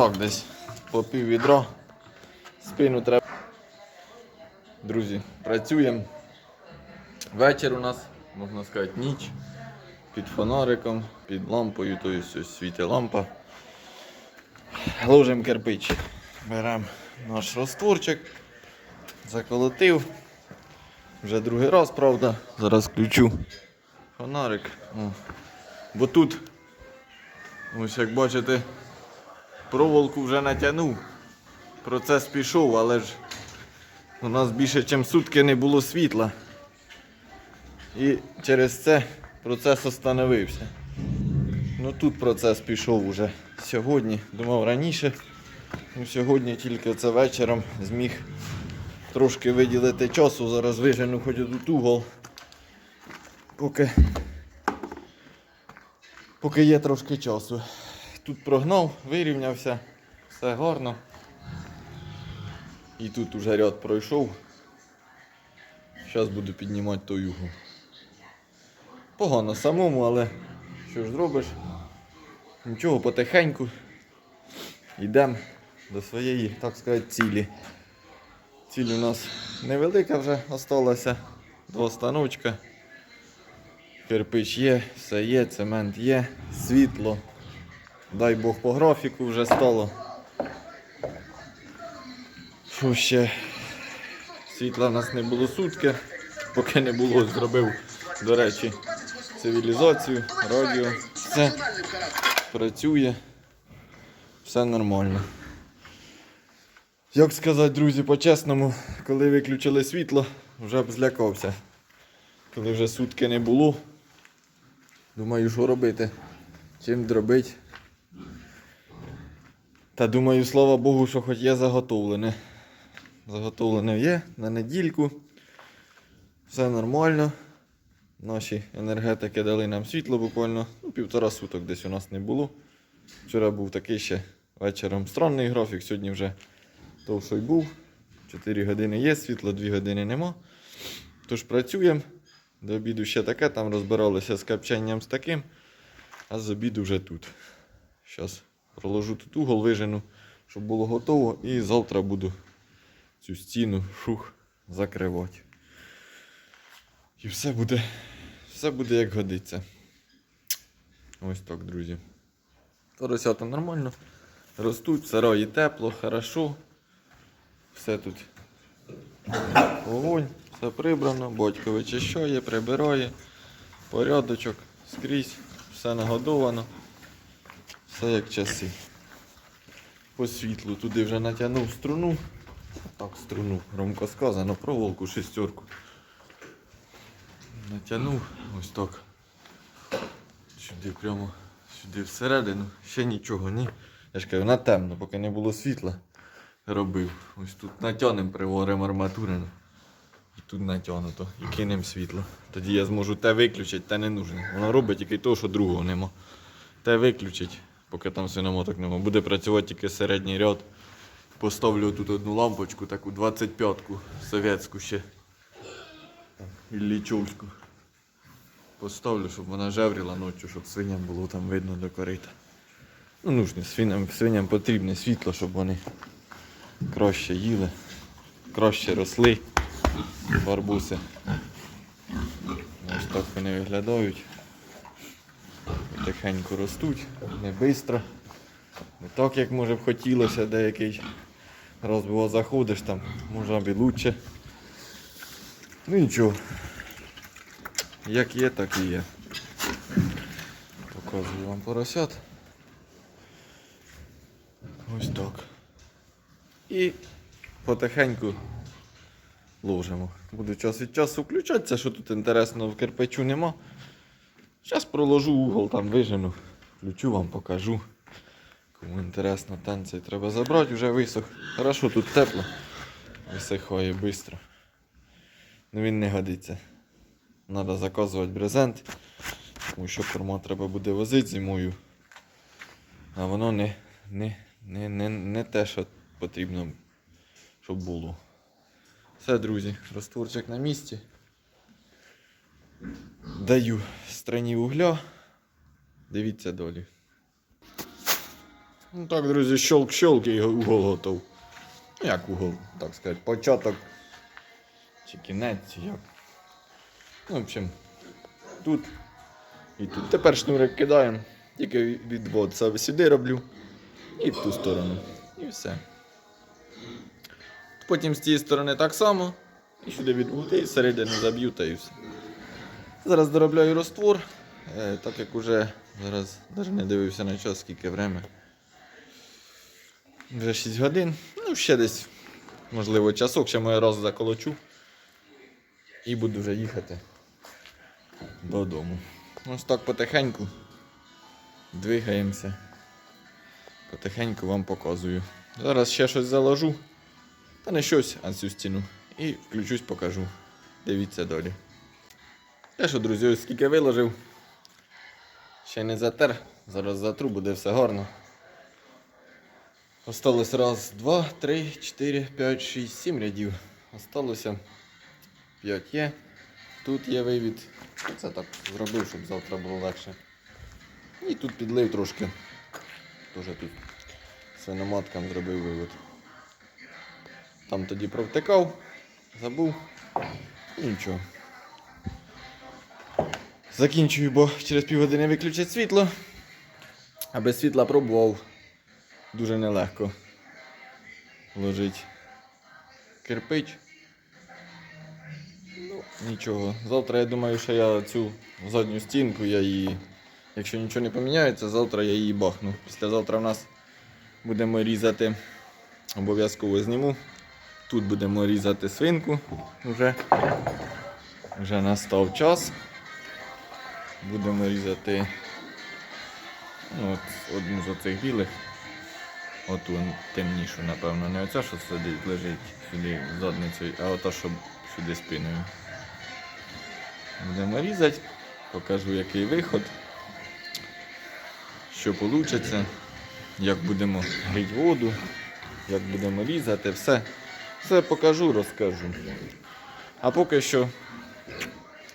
Так, десь по пів відра. Спину треба. Друзі, працюємо. Вечір у нас, можна сказати, ніч. Під фонариком, під лампою, то ось світить лампа. Ложимо кирпич. Беремо наш розтворчик. Заколотив. Вже другий раз, правда. Зараз включу фонарик. О. Бо тут, ось як бачите, проволоку вже натягнув. Процес пішов, але ж у нас більше, ніж сутки не було світла. І через це процес остановився. Ну тут процес пішов уже сьогодні. Думав раніше. Ну, сьогодні тільки це вечором зміг трошки виділити часу. Зараз вижену хоч тут угол. Поки, поки є трошки часу. Тут прогнав, вирівнявся, все гарно. І тут уже ряд пройшов. Зараз буду піднімати той угол. Погано самому, але що ж зробиш? Нічого, потихеньку йдемо до своєї, так сказати, цілі. Ціль у нас невелика вже осталася до останочка. Кирпич є, все є, цемент є, світло. Дай Бог по графіку вже стало. Що ще? Світла в нас не було сутки, поки не було, зробив, до речі, цивілізацію, радіо. Все працює, все нормально. Як сказати, друзі, по-чесному, коли виключили світло, вже б злякався. Коли вже сутки не було. Думаю, що робити? Чим дробить? Та думаю, слава Богу, що хоч є заготовлене. Заготовлене є на недільку. Все нормально. Наші енергетики дали нам світло буквально ну, півтора суток десь у нас не було. Вчора був такий ще вечором странний графік, сьогодні вже довший був. 4 години є світло, 2 години нема. Тож працюємо. До обіду ще таке, там розбиралися з копченням з таким, а з обіду вже тут. Зараз проложу тут угол, вижену, щоб було готово. І завтра буду цю стіну шух закривати. І все буде, все буде як годиться. Ось так, друзі. Поросята нормально. Ростуть, сараї тепло, хорошо. Все тут вогонь, все прибрано, батько вичищає, прибирає, порядочок, скрізь, все нагодовано. Все як часи. По світлу туди вже натягнув струну. Так, струну, громко сказано, проволоку шестерку. Натягнув ось так. Сюди прямо, сюди всередину. Ще нічого, ні. Я ж кажу, на темно, поки не було світла. Робив. Ось тут натягнемо приворимо арматурину. І тут натягнуто. І кинемо світло. Тоді я зможу те виключити, те не нужне. Воно робить тільки того, що другого нема. Те виключить, поки там свиномоток нема. Буде працювати тільки середній ряд. Поставлю тут одну лампочку, таку 25-ку совєтську ще. Іллічовську. Поставлю, щоб вона жевріла ночі, щоб свиням було там видно до корита. Ну, нужне, свиням, свиням потрібне світло, щоб вони краще їли, краще росли. Барбуси. Ось так вони виглядають. Потихеньку ростуть, не швидко. Не так, як може б хотілося деякий раз було заходиш там, може б і лучше. Ну нічого. Як є, так і є. Показую вам поросят. Ось так. І потихеньку ложимо. Буду час від часу включатися, що тут інтересного в кирпичу нема. Зараз проложу угол, там вижену, включу вам, покажу. Кому інтересно, танці треба забрати, вже висох. Хорошо, тут тепло. Висихає швидко. Ну він не годиться. Треба заказувати брезент, тому що корма треба буде возити зимою. А воно не, не, не, не, не те, що потрібно, щоб було. Все, друзі, розтворчик на місці. Даю страні угля. Дивіться долі. Ну так, друзі, щелк-щелк і угол готов. Ну, Як угол, так сказати, початок. Чи кінець, як. Ну, в общем, тут і тут. Тепер шнурик кидаємо. Тільки відвод сюди роблю. І в ту сторону. І все. Потім з цієї сторони так само. І сюди відвод, і всередину заб'ю та і все. Зараз доробляю роствор, е, так як уже зараз навіть не дивився на час, скільки время. Вже 6 годин. Ну, ще десь, можливо, часок, ще моє раз заколочу. І буду вже їхати додому. Ось так потихеньку двигаємося. Потихеньку вам показую. Зараз ще щось заложу. Та не щось, а цю стіну. І включусь, покажу. Дивіться далі. Те, що, друзі, ось скільки виложив. Ще не затер. Зараз затру, буде все гарно. Осталось раз, два, три, чотири, п'ять, шість, сім рядів. Осталося п'ять є. Тут є вивід. Це так зробив, щоб завтра було легше. І тут підлив трошки. Тоже тут свиноматкам зробив вивод. Там тоді провтикав, забув. І нічого. Закінчую, бо через півгодини виключать світло. А без світла пробував. Дуже нелегко. Ложить кирпич. Ну, нічого. Завтра я думаю, що я цю задню стінку, я її, якщо нічого не поміняється, завтра я її бахну. Післязавтра в нас будемо різати, обов'язково зніму. Тут будемо різати свинку. Вже, вже настав час. Будемо різати ну, от, одну з оцих білих. Оту темнішу, напевно, не оця, що сидить, лежить сюди задницею, а ота, що сюди спиною. Будемо різати, покажу який виход, що вийде, як будемо гріти воду, як будемо різати, все. Все покажу, розкажу. А поки що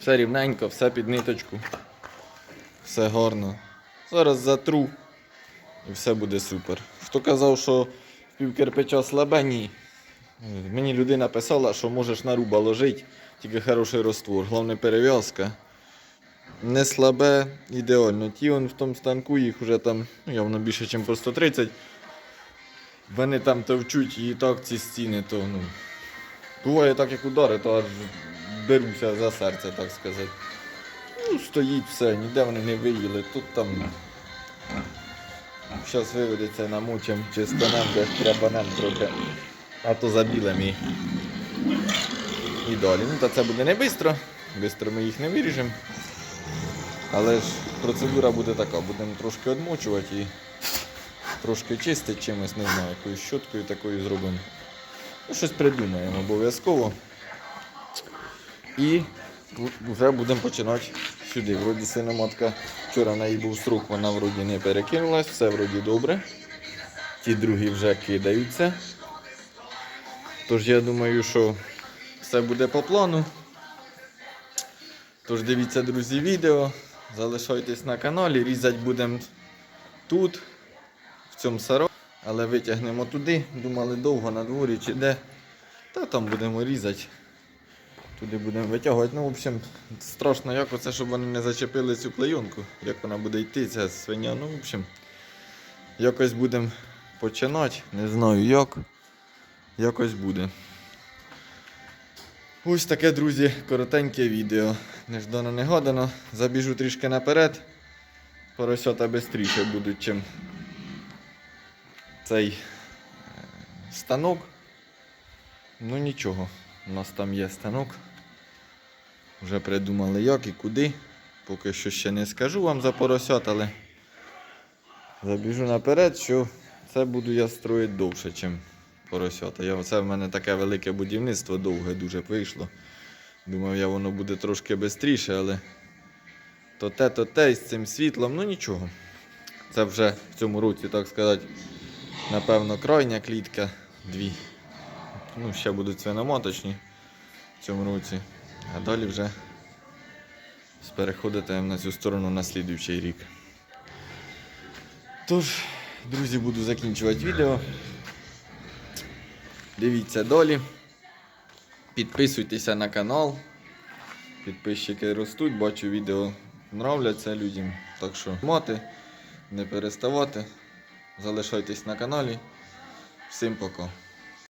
все рівненько, все під ниточку, все гарно. Зараз затру і все буде супер. Хто казав, що пів кирпича слабе, ні. Мені людина писала, що можеш на руба ложити, тільки хороший роствор. Головне перев'язка. Не слабе, ідеально. Ті он в тому станку, їх вже там ну, явно більше, ніж по 130. Вони там товчуть і так ці стіни, то ну. Буває так, як удари, то аж беруся за серце, так сказати. Ну, стоїть все, ніде вони не виїли. Тут там. Зараз виведеться намучим чи станем, де трябанем трохи. А то забілем і. І далі. Ну, та це буде не швидко. Бистро ми їх не виріжемо. Але ж процедура буде така, будемо трошки одмочувати і трошки чистити чимось, не знаю, якоюсь щоткою такою зробимо. Ну, щось придумаємо обов'язково. І вже будемо починати сюди. Вроді синоматка. Вчора в неї був строк, вона вроді не перекинулась, все вроді добре. Ті другі вже кидаються. Тож я думаю, що все буде по плану. Тож дивіться, друзі, відео. Залишайтесь на каналі, різати будемо тут, в цьому саро. Але витягнемо туди. Думали довго на дворі чи де. Та там будемо різати. Туди будемо витягувати. Ну, в общем, страшно, як оце, щоб вони не зачепили цю клейонку. Як вона буде йти, ця свиня. Ну, в общем, якось будемо починати. Не знаю як. Якось буде. Ось таке, друзі, коротеньке відео. Неждано негодано. Забіжу трішки наперед. Поросята швидше будуть, чим цей е, станок. Ну нічого, у нас там є станок. Вже придумали як і куди. Поки що ще не скажу вам за поросят, але забіжу наперед, що це буду я строїти довше, ніж поросята. Я, це в мене таке велике будівництво довге дуже вийшло. Думав, я воно буде трошки швидше, але то те, то те з цим світлом, ну нічого. Це вже в цьому році, так сказати, напевно, крайня клітка. Дві. Ну, ще будуть свиномоточні в цьому році. А далі вже переходити на цю сторону на слідуючий рік. Тож, Друзі, буду закінчувати відео. Дивіться долі. Підписуйтеся на канал. Підписчики ростуть, бачу відео нравляться людям. Так що мати, не переставати. Залишайтесь на каналі. Всім пока.